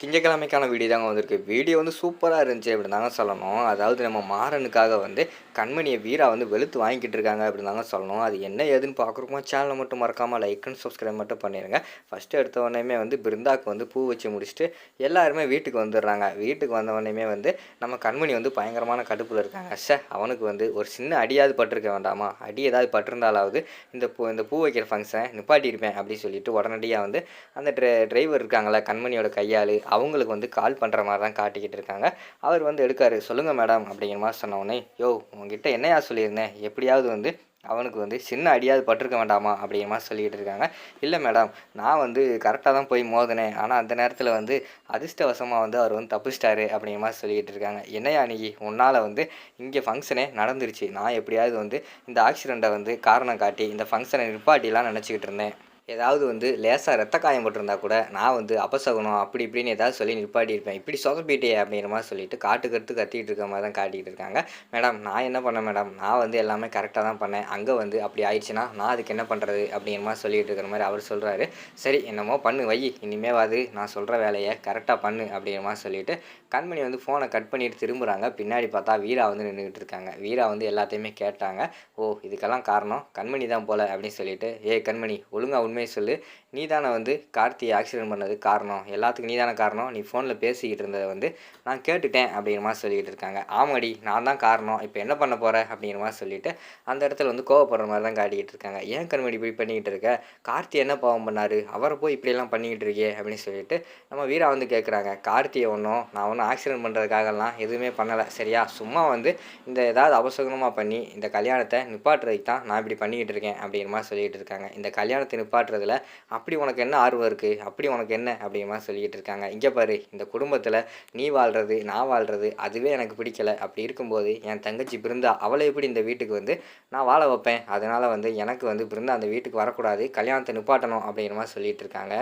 திங்கக்கிழமைக்கான video தாங்க வந்திருக்கு. Video வந்து சூப்பராக இருந்துச்சு அப்படின்னு தாங்க சொல்லணும். அதாவது நம்ம மாறனுக்காக வந்து கண்மணியை வீரா வந்து வெளுத்து வாங்கிக்கிட்டு இருக்காங்க அப்படின்னு தாங்க சொல்லணும். அது என்ன ஏதுன்னு பார்க்குறோமோ சேனலை மட்டும் மறக்காமல் லைக் அண்ட் சப்ஸ்கிரைப் மட்டும் பண்ணிடுங்க ஃபஸ்ட்டு எடுத்த உடனேமே வந்து பிருந்தாக்கு வந்து பூ வச்சு முடிச்சுட்டு எல்லாருமே வீட்டுக்கு வந்துடுறாங்க. வீட்டுக்கு வந்த உடனேமே வந்து நம்ம கண்மணி வந்து பயங்கரமான கடுப்பில் இருக்காங்க. சே அவனுக்கு வந்து ஒரு சின்ன அடியாவது பட்டிருக்க வேண்டாமா? அடி ஏதாவது பட்டிருந்தாலாவது இந்த பூ இந்த பூ வைக்கிற ஃபங்க்ஷன் நிப்பாட்டியிருப்பேன் அப்படின்னு சொல்லிட்டு உடனடியாக வந்து அந்த ட்ரை டிரைவர் இருக்காங்களே கண்மணியோட கையாள் அவங்களுக்கு வந்து கால் பண்ணுற மாதிரி தான் காட்டிக்கிட்டு இருக்காங்க. அவர் வந்து எடுக்காரு சொல்லுங்கள் மேடம் அப்படிங்கிற மாதிரி சொன்ன உடனே யோ உங்ககிட்ட என்னையா சொல்லியிருந்தேன் எப்படியாவது வந்து அவனுக்கு வந்து சின்ன அடியாவது பட்டிருக்க வேண்டாமா? அப்படிங்கிற மாதிரி சொல்லிக்கிட்டு இருக்காங்க. இல்லை மேடம் நான் வந்து கரெக்டாக தான் போய் மோதினேன். ஆனால் அந்த நேரத்தில் வந்து அதிர்ஷ்டவசமாக வந்து அவர் வந்து தப்பிச்சிட்டாரு அப்படிங்கிற மாதிரி சொல்லிக்கிட்டு இருக்காங்க. என்னையா நீ? உன்னால் வந்து இங்கே ஃபங்க்ஷனே நடந்துருச்சு. நான் எப்படியாவது வந்து இந்த ஆக்சிடெண்ட்டை வந்து காரணம் காட்டி இந்த ஃபங்க்ஷனை நிப்பாட்டிலாம் நினச்சிக்கிட்டு இருந்தேன். ஏதாவது வந்து லேசாக ரத்த காயம் போட்டிருந்தா கூட நான் வந்து அபசகுனம் அப்படி இப்படின்னு ஏதாவது சொல்லி நிப்பாட்டியிருப்பேன் இப்படி சொதப்பிட்டே அப்படிங்கிற மாதிரி சொல்லிட்டு காட்டு கட்டு கத்திட்டு இருக்க மாதிரி தான் காட்டிகிட்டு இருக்காங்க. மேடம் நான் என்ன பண்ணேன் மேடம்? நான் வந்து எல்லாமே கரெக்டாக தான் பண்ணேன். அங்கே வந்து அப்படி ஆயிடுச்சுன்னா நான் அதுக்கு என்ன பண்ணுறது அப்படிங்கிற மாதிரி சொல்லிட்டு இருக்கிற மாதிரி அவர் சொல்கிறாரு சரி என்னமோ பண்ணு வை. இனிமேவாது நான் சொல்கிற வேலையை கரெக்டாக பண்ணு அப்படிங்கிற மாதிரி சொல்லிட்டு கண்மணி வந்து ஃபோனை கட் பண்ணிட்டு திரும்புகிறாங்க பின்னாடி பார்த்தா வீரா வந்து நின்றுக்கிட்டு இருக்காங்க. வீரா வந்து எல்லாத்தையுமே கேட்டாங்க. ஓ இதுக்கெல்லாம் காரணம் கண்மணி தான் போல அப்படின்னு சொல்லிட்டு ஏ கண்மணி ஒழுங்கா உண்மையை சொல்லு. நீ தானே வந்து கார்த்தியை ஆக்சிடென்ட் பண்ணது காரணம்? எல்லாத்துக்கும் நீ தானே காரணம். நீ ஃபோனில் பேசிக்கிட்டு இருந்ததை வந்து நான் கேட்டுட்டேன் அப்படிங்கிற மாதிரி சொல்லிக்கிட்டு இருக்காங்க. ஆமாடி நான் தான் காரணம். இப்போ என்ன பண்ண போகிற அப்படிங்கிற மாதிரி சொல்லிட்டு அந்த இடத்துல வந்து கோவப்படுற மாதிரி தான் காட்டிக்கிட்டு இருக்காங்க. ஏன் கண்மணி இப்படி பண்ணிக்கிட்டு இருக்க? கார்த்தி என்ன பாவம் பண்ணாரு? அவரை போய் இப்படியெல்லாம் பண்ணிக்கிட்டு இருக்கே அப்படின்னு சொல்லிட்டு நம்ம வீரா வந்து கேட்குறாங்க கார்த்தியை ஒன்றும் நான் ஒன்றும் ஆக்சிடென்ட் பண்ணுறதுக்காகலாம் எதுவுமே பண்ணலை. சரியா? சும்மா வந்து இந்த ஏதாவது அவசரமாக பண்ணி இந்த கல்யாணத்தை நிப்பாட்டுறதுக்கு தான் நான் இப்படி பண்ணிக்கிட்டு இருக்கேன் அப்படிங்கிற மாதிரி சொல்லிக்கிட்டு இருக்காங்க. இந்த கல்யாணத்தை நிப்பாட்டுறதுல அப்படி உனக்கு என்ன ஆர்வம் இருக்குது அப்படி உனக்கு என்ன? அப்படிமா சொல்லிக்கிட்டு இருக்காங்க. இங்கே பாரு இந்த குடும்பத்தில் நீ வாழ்கிறது நான் வாழ்கிறது அதுவே எனக்கு பிடிக்கல. அப்படி இருக்கும்போது என் தங்கச்சி பிருந்தா அவளை எப்படி இந்த வீட்டுக்கு வந்து நான் வாழ வைப்பேன்? அதனால் வந்து எனக்கு வந்து பிருந்தா அந்த வீட்டுக்கு வரக்கூடாது. கல்யாணத்தை நிப்பாட்டணும் அப்படிங்கிற மாதிரி சொல்லிகிட்டு இருக்காங்க.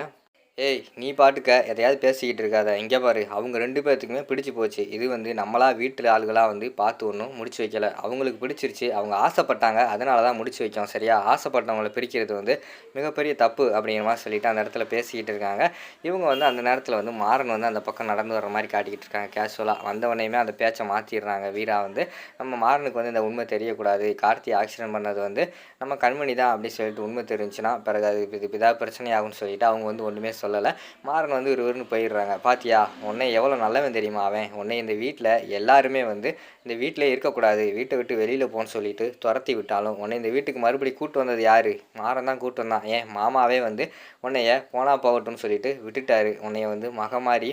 ஏய் நீ பாட்டுக்க எதையாவது பேசிக்கிட்டு இருக்காத. இங்கே பாரு அவங்க ரெண்டு பேர்த்துக்குமே பிடிச்சி போச்சு. இது வந்து நம்மளா வீட்டில் ஆளுகளாக வந்து பார்த்து ஒன்றும் முடிச்சு வைக்கல. அவங்களுக்கு பிடிச்சிருச்சு அவங்க ஆசைப்பட்டாங்க அதனால தான் முடிச்சு வைக்கோம் சரியா? ஆசைப்பட்டவங்களை பிரிக்கிறது வந்து மிகப்பெரிய தப்பு அப்படிங்கிற மாதிரி சொல்லிட்டு அந்த இடத்துல பேசிக்கிட்டு இருக்காங்க. இவங்க வந்து அந்த நேரத்தில் வந்து மாறன் வந்து அந்த பக்கம் நடந்து வர மாதிரி காட்டிக்கிட்டு இருக்காங்க கேஷுவலாக வந்தவனையுமே அந்த பேச்சை மாற்றிடுறாங்க வீரா வந்து நம்ம மாறனுக்கு வந்து இந்த உண்மை தெரியக்கூடாது. கார்த்தி ஆக்சிடென்ட் பண்ணது வந்து நம்ம கண்மணி தான் அப்படின்னு சொல்லிட்டு உண்மை தெரிஞ்சுன்னா பிறகு அது இது இதாக பிரச்சனையாகும்னு சொல்லிட்டு அவங்க வந்து ஒன்றுமே சொல்லலை. மாறன் வந்து ஒருவர்னு போயிடுறாங்க. பாத்தியா உன்னை எவ்வளோ நல்லவன் தெரியுமா அவன்? உன்னை இந்த வீட்டில் எல்லாருமே வந்து இந்த வீட்டில் இருக்கக்கூடாது. வீட்டை விட்டு வெளியில் போன்னு சொல்லிட்டு துரத்தி விட்டாலும் உன்னை இந்த வீட்டுக்கு மறுபடி கூட்டு வந்தது யார்? மாறன் தான் கூட்டு வந்தான். ஏன்? மாமாவே வந்து உன்னைய போனா போகட்டும்னு சொல்லிட்டு விட்டுட்டாரு. உன்னைய வந்து மகமாரி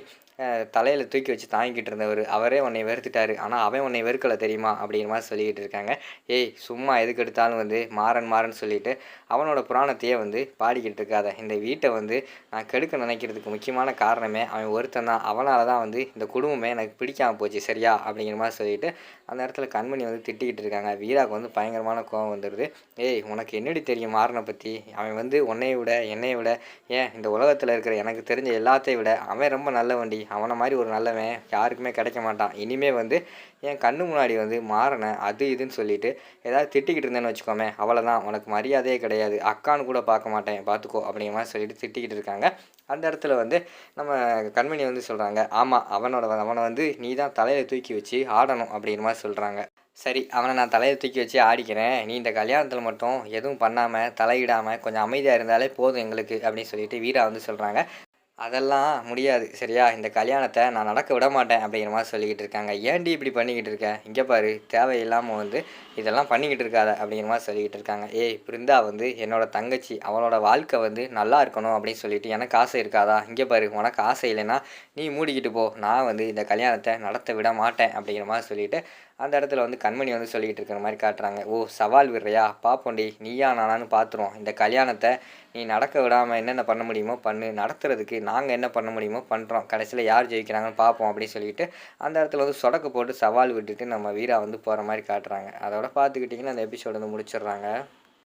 தலையில் தூக்கி வச்சு தாங்கிக்கிட்டு இருந்தவர் அவரே உன்னை வெறுத்துட்டாரு. ஆனால் அவன் உன்னை வெறுக்கலை தெரியுமா? அப்படிங்கிற மாதிரி சொல்லிக்கிட்டு இருக்காங்க. ஏய் சும்மா எதுக்கு எடுத்தாலும் வந்து மாறன் மாறன் சொல்லிட்டு அவனோட புராணத்தையே வந்து பாடிக்கிட்டு இருக்காத. இந்த வீட்டை வந்து நான் கெடுக்க நினைக்கிறதுக்கு முக்கியமான காரணமே அவன் ஒருத்தன் தான். அவனால் தான் வந்து இந்த குடும்பமே எனக்கு பிடிக்காமல் போச்சு. சரியா? அப்படிங்கிற மாதிரி சொல்லிட்டு அந்த இடத்துல கண்மணி வந்து திட்டிக்கிட்டு இருக்காங்க. வீராவுக்கு வந்து பயங்கரமான கோவம் வந்துடுது ஏய் உனக்கு என்னடி தெரியும் மாறனை பற்றி அவன் வந்து உன்னையை விட என்னையை விட ஏன் இந்த உலகத்தில் இருக்கிற எனக்கு தெரிஞ்ச எல்லாத்தையும் விட அவன் ரொம்ப நல்ல வண்டி அவனை மாதிரி ஒரு நல்லவன் யாருக்குமே கிடைக்க மாட்டான். இனிமேல் வந்து என் கண்ணு முன்னாடி வந்து மாறின அது இதுன்னு சொல்லிட்டு ஏதாவது திட்டிக்கிட்டு இருந்தேன்னு வச்சுக்கோமே அவ்வளோதான் உனக்கு மரியாதையே கிடையாது. அக்கான்னு கூட பார்க்க மாட்டேன். பார்த்துக்கோ அப்படிங்கிற மாதிரி சொல்லிட்டு திட்டிக்கிட்டு இருக்காங்க. அந்த இடத்துல வந்து நம்ம கண்மணி வந்து சொல்கிறாங்க ஆமாம் அவனோட அவனை வந்து நீ தான் தலையில் தூக்கி வச்சு ஆடணும் அப்படிங்கிற மாதிரி சொல்கிறாங்க சரி அவனை நான் தலையை தூக்கி வச்சு ஆடிக்கிறேன். நீ இந்த கல்யாணத்தில் மட்டும் எதுவும் பண்ணாமல் தலையிடாமல் கொஞ்சம் அமைதியாக இருந்தாலே போதும் எங்களுக்கு அப்படின்னு சொல்லிட்டு வீரா வந்து சொல்கிறாங்க அதெல்லாம் முடியாது சரியா? இந்த கல்யாணத்தை நான் நடக்க விட மாட்டேன் அப்படிங்கிற மாதிரி சொல்லிக்கிட்டு இருக்காங்க. ஏன்டி இப்படி பண்ணிக்கிட்டு இருக்க? இங்கே பாரு தேவையில்லாமல் வந்து இதெல்லாம் பண்ணிக்கிட்டு இருக்காத அப்படிங்கிற மாதிரி சொல்லிக்கிட்டு இருக்காங்க. ஏய் பிருந்தா வந்து என்னோட தங்கச்சி அவளோட வாழ்க்கை வந்து நல்லா இருக்கணும் அப்படின்னு சொல்லிட்டு எனக்கு ஆசை இருக்காதா? இங்கே பாரு உனக்கு ஆசை இல்லைன்னா நீ மூடிக்கிட்டு போ. நான் வந்து இந்த கல்யாணத்தை நடத்த விட மாட்டேன் அப்படிங்கிற மாதிரி சொல்லிட்டு அந்த இடத்துல வந்து கண்மணி வந்து சொல்லிக்கிட்டு இருக்கிற மாதிரி காட்டுறாங்க. ஓ சவால் விடுறியா? பாப்போண்டி நீயா நானான்னு பார்த்துருவோம் இந்த கல்யாணத்தை நீ நடக்க விடாமல் என்னென்ன பண்ண முடியுமோ பண்ணு. நடத்துறதுக்கு நாங்கள் என்ன பண்ண முடியுமோ பண்ணுறோம் கடைசியில் யார் ஜெயிக்கிறாங்கன்னு பார்ப்போம் அப்படின்னு சொல்லிட்டு அந்த இடத்துல வந்து சொடக்கு போட்டு சவால் விட்டுட்டு நம்ம வீரா வந்து போகிற மாதிரி காட்டுறாங்க. அதோட பார்த்துக்கிட்டிங்கன்னா அந்த எபிசோடு வந்து முடிச்சிடுறாங்க.